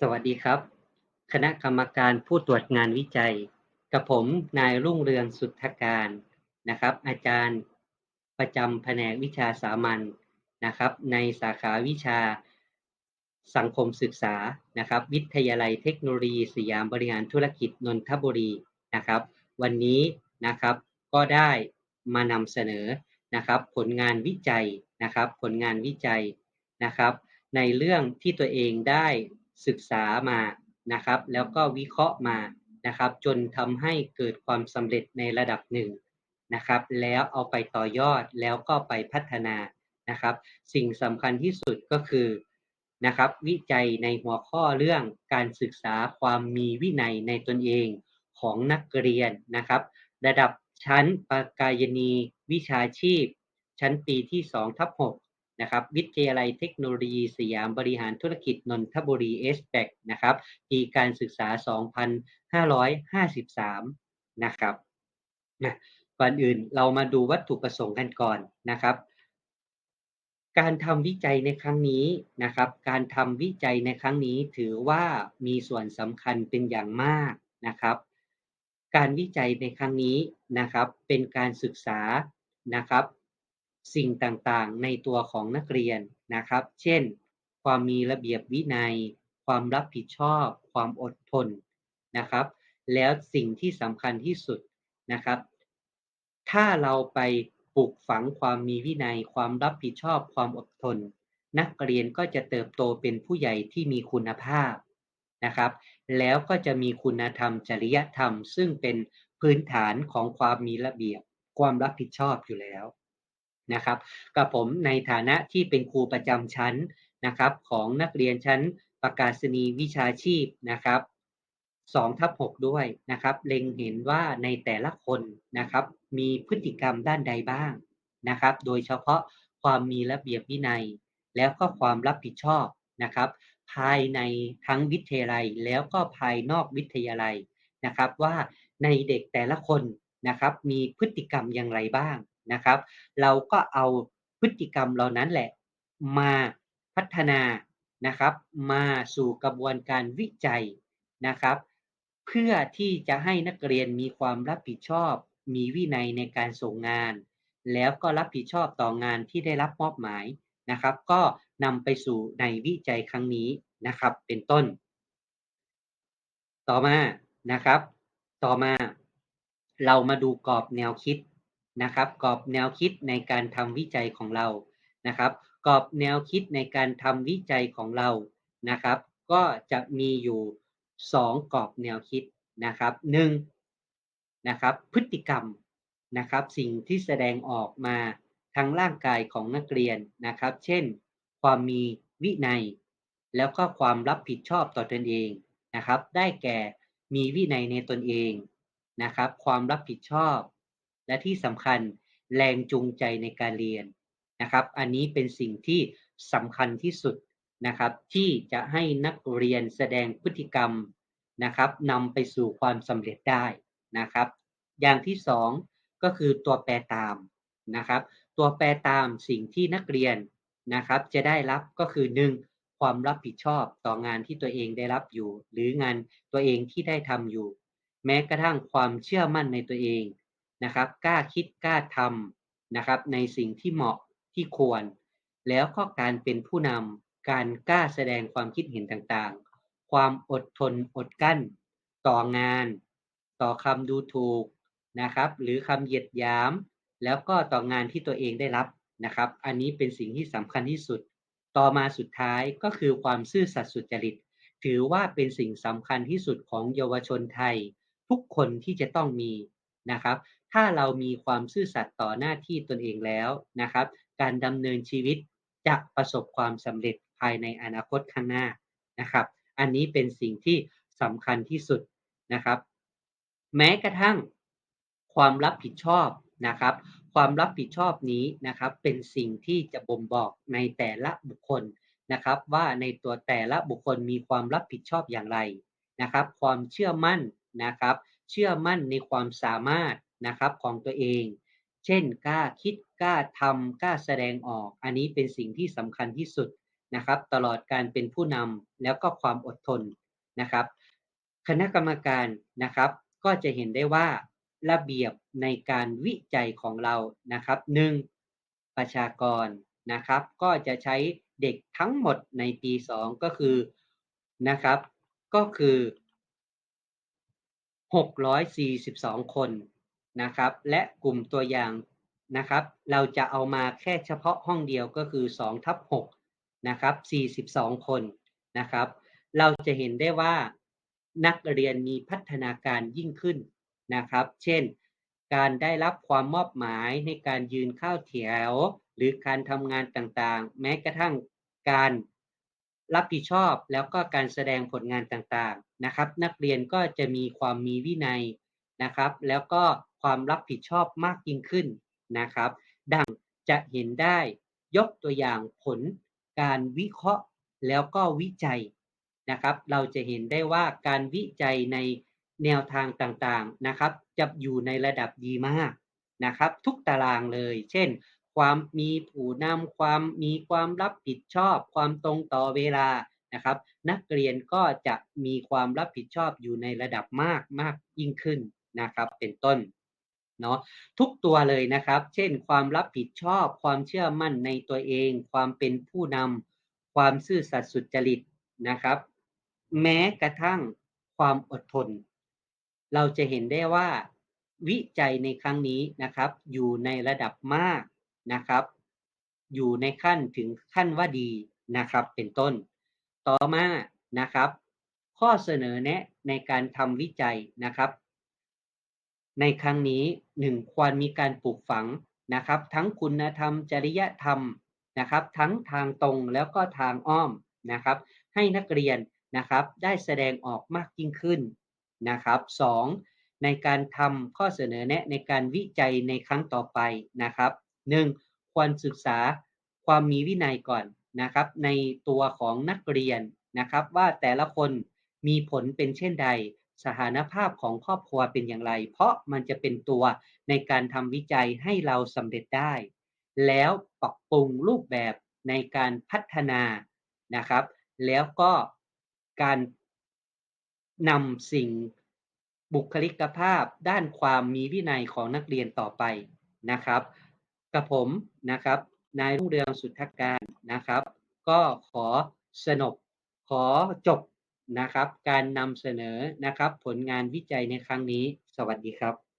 สวัสดีครับ คณะกรรมการผู้ตรวจงานวิจัย กับผมนายรุ่งเรืองสุทธการนะครับ อาจารย์ประจำแผนกวิชาสามัญนะครับ ในสาขาวิชาสังคมศึกษานะครับ วิทยาลัยเทคโนโลยีสยามบริหารธุรกิจนนทบุรีนะครับ วันนี้นะครับก็ได้มานำเสนอนะครับ ผลงานวิจัยนะครับ ผลงานวิจัยนะครับ ในเรื่องที่ตัวเองได้ ศึกษามานะครับ แล้วก็วิเคราะห์มานะครับ จนทำให้เกิดความสำเร็จในระดับหนึ่งนะครับ แล้วเอาไปต่อยอดแล้วก็ไปพัฒนานะครับ สิ่งสำคัญที่สุดก็คือนะครับ วิจัยในหัวข้อเรื่องการศึกษาความมีวินัยในตนเองของนักเรียนนะครับ ระดับชั้นปกายนี วิชาชีพ ชั้นปีที่2ทับ6 นะครับวิทยาลัยเทคโนโลยีสยามบริหารธุรกิจนนทบุรีเอสแบนะครับปีการศึกษา 2553 นะครับนะก่อนอื่นเรามาดูวัตถุประสงค์กันก่อนนะครับ การทำวิจัยในครั้งนี้นะครับ การทำวิจัยในครั้งนี้ถือว่ามีส่วนสำคัญเป็นอย่างมากนะครับ การวิจัยในครั้งนี้นะครับเป็นการศึกษานะครับ สิ่งต่างๆ ในตัวของนักเรียนนะครับ เช่น ความมีระเบียบวินัย ความรับผิดชอบ ความอดทนนะครับ แล้วสิ่งที่สำคัญที่สุดนะครับ ถ้าเราไปปลูกฝังความมีวินัย ความรับผิดชอบ ความอดทน นักเรียนก็จะเติบโตเป็นผู้ใหญ่ที่มีคุณภาพนะครับ แล้วก็จะมีคุณธรรมจริยธรรม ซึ่งเป็นพื้นฐานของความมีระเบียบ ความรับผิดชอบอยู่แล้ว นะครับ กับผมในฐานะที่เป็นครูประจำชั้นนะครับ ของนักเรียนชั้นประกาศนีย์วิชาชีพนะครับ2ทับ6ด้วยนะครับ เล็งเห็นว่าในแต่ละคนนะครับ มีพฤติกรรมด้านใดบ้างนะครับ โดยเฉพาะความมีระเบียบวินัย แล้วก็ความรับผิดชอบนะครับ ภายในทั้งวิทยาลัยแล้วก็ภายนอกวิทยาลัยนะครับ ว่าในเด็กแต่ละคนนะครับ มีพฤติกรรมอย่างไรบ้าง นะครับ เราก็เอาพฤติกรรมเหล่านั้นแหละมาพัฒนานะครับ มาสู่กระบวนการวิจัยนะครับ เพื่อที่จะให้นักเรียนมีความรับผิดชอบ มีวินัยในการส่งงาน แล้วก็รับผิดชอบต่องานที่ได้รับมอบหมายนะครับ ก็นำไปสู่ในวิจัยครั้งนี้นะครับ เป็นต้น ต่อมานะครับ ต่อมา เรามาดูกรอบแนวคิด นะครับกรอบแนวคิดในการทำวิจัยของเรานะครับกรอบแนวคิดในการทำวิจัยของเรานะครับ ก็จะมีอยู่ 2 กรอบแนวคิดนะครับ1นะครับพฤติกรรมนะครับสิ่งที่แสดงออกมาทางร่างกายของนักเรียนนะครับ เช่น ความมีวินัย แล้วก็ความรับผิดชอบต่อตนเองนะครับ ได้แก่มีวินัยในตนเองนะครับ ความรับผิดชอบ และที่สำคัญแรงจูงใจในการเรียนนะครับ อันนี้เป็นสิ่งที่สำคัญที่สุดนะครับที่จะให้นักเรียนแสดงพฤติกรรมนะครับนำไปสู่ความสำเร็จได้นะครับ อย่างที่สองก็คือตัวแปรตามนะครับ ตัวแปรตามสิ่งที่นักเรียนนะครับ จะได้รับก็คือ 1. ความรับผิดชอบต่องานที่ตัวเองได้รับอยู่ หรืองานตัวเองที่ได้ทำอยู่ แม้กระทั่งความเชื่อมั่นในตัวเอง นะครับ กล้าคิดกล้าทำนะครับ ในสิ่งที่เหมาะที่ควร แล้วก็การเป็นผู้นำการกล้าแสดงความคิดเห็นต่างๆ ความอดทนอดกั้น ต่องาน ต่อคำดูถูกนะครับ หรือคำเหยียดหยาม แล้วก็ต่องานที่ตัวเองได้รับนะครับ อันนี้เป็นสิ่งที่สำคัญที่สุด ต่อมาสุดท้ายก็คือความซื่อสัตย์สุจริต ถือว่าเป็นสิ่งสำคัญที่สุดของเยาวชนไทย ทุกคนที่จะต้องมีนะครับ ถ้าเรามีความซื่อสัตย์ต่อหน้าที่ตนเองแล้วนะครับ การดำเนินชีวิตจะประสบความสำเร็จภายในอนาคตข้างหน้านะครับ อันนี้เป็นสิ่งที่สำคัญที่สุดนะครับ แม้กระทั่งความรับผิดชอบนะครับ ความรับผิดชอบนี้นะครับ เป็นสิ่งที่จะบ่งบอกในแต่ละบุคคลนะครับ ว่าในตัวแต่ละบุคคลมีความรับผิดชอบอย่างไรนะครับ ความเชื่อมั่นนะครับ เชื่อมั่นในความสามารถ นะครับของตัวเอง เช่นกล้าคิดกล้าทำกล้าแสดงออก อันนี้เป็นสิ่งที่สำคัญที่สุดนะครับ ตลอดการเป็นผู้นำแล้วก็ความอดทนนะครับ คณะกรรมการนะครับ ก็จะเห็นได้ว่าระเบียบในการวิจัยของเรานะครับหนึ่งประชากรนะครับ ก็จะใช้เด็กทั้งหมดในปี 2 ก็คือนะครับ ก็คือ 642 คน นะครับ และกลุ่มตัวอย่างนะครับ เราจะเอามาแค่เฉพาะห้องเดียวก็คือ2ทับ6นะครับ42 คนนะครับ เราจะเห็นได้ว่านักเรียนมีพัฒนาการยิ่งขึ้นนะครับ เช่น การได้รับความมอบหมายในการยืนเข้าแถว หรือการทำงานต่างๆ แม้กระทั่งการรับผิดชอบแล้วก็การแสดงผลงานต่างๆนะครับ นักเรียนก็จะมีความมีวินัยนะครับ แล้วก็ ความรับผิดชอบมากยิ่งขึ้นนะครับ ดังจะเห็นได้ยกตัวอย่างผลการวิเคราะห์แล้วก็วิจัยนะครับ เราจะเห็นได้ว่าการวิจัยในแนวทางต่างๆนะครับ จะอยู่ในระดับดีมากนะครับ ทุกตารางเลย เช่น ความมีผู้นำความมีความรับผิดชอบ ความตรงต่อเวลานะครับ นักเรียนก็จะมีความรับผิดชอบอยู่ในระดับมากมากยิ่งขึ้นนะครับ เป็นต้น เนาะทุกตัวเลยนะครับ เช่น ความรับผิดชอบ ความเชื่อมั่นในตัวเอง ความเป็นผู้นำความซื่อสัตย์สุจริตนะครับ แม้กระทั่งความอดทน เราจะเห็นได้ว่าวิจัยในครั้งนี้นะครับ อยู่ในระดับมากนะครับ อยู่ในขั้นถึงขั้นว่าดีนะครับ เป็นต้น ต่อมานะครับ ข้อเสนอแนะในการทำวิจัยนะครับ ในครั้งนี้ หนึ่งควรมีการปลูกฝังนะครับ ทั้งคุณธรรม จริยธรรมนะครับ ทั้งทางตรงแล้วก็ทางอ้อมนะครับ ให้นักเรียนนะครับได้แสดงออกมากยิ่งขึ้นนะครับสองในการทำข้อเสนอแนะในการวิจัยในครั้งต่อไปนะครับหนึ่งควรศึกษาความมีวินัยก่อนนะครับ ในตัวของนักเรียนนะครับว่าแต่ละคนมีผลเป็นเช่นใด สถานภาพของครอบครัวเป็นอย่างไร เพราะมันจะเป็นตัวในการทำวิจัยให้เราสำเร็จได้ แล้วปรับปรุงรูปแบบในการพัฒนานะครับ แล้วก็การนำสิ่งบุคลิกภาพด้านความมีวินัยของนักเรียนต่อไปนะครับกับผมนะครับนายรุ่งเรืองสุทธการนะครับ ก็ขอสนบขอจบ นะครับ การนำเสนอนะครับ ผลงานวิจัยในครั้งนี้ สวัสดีครับ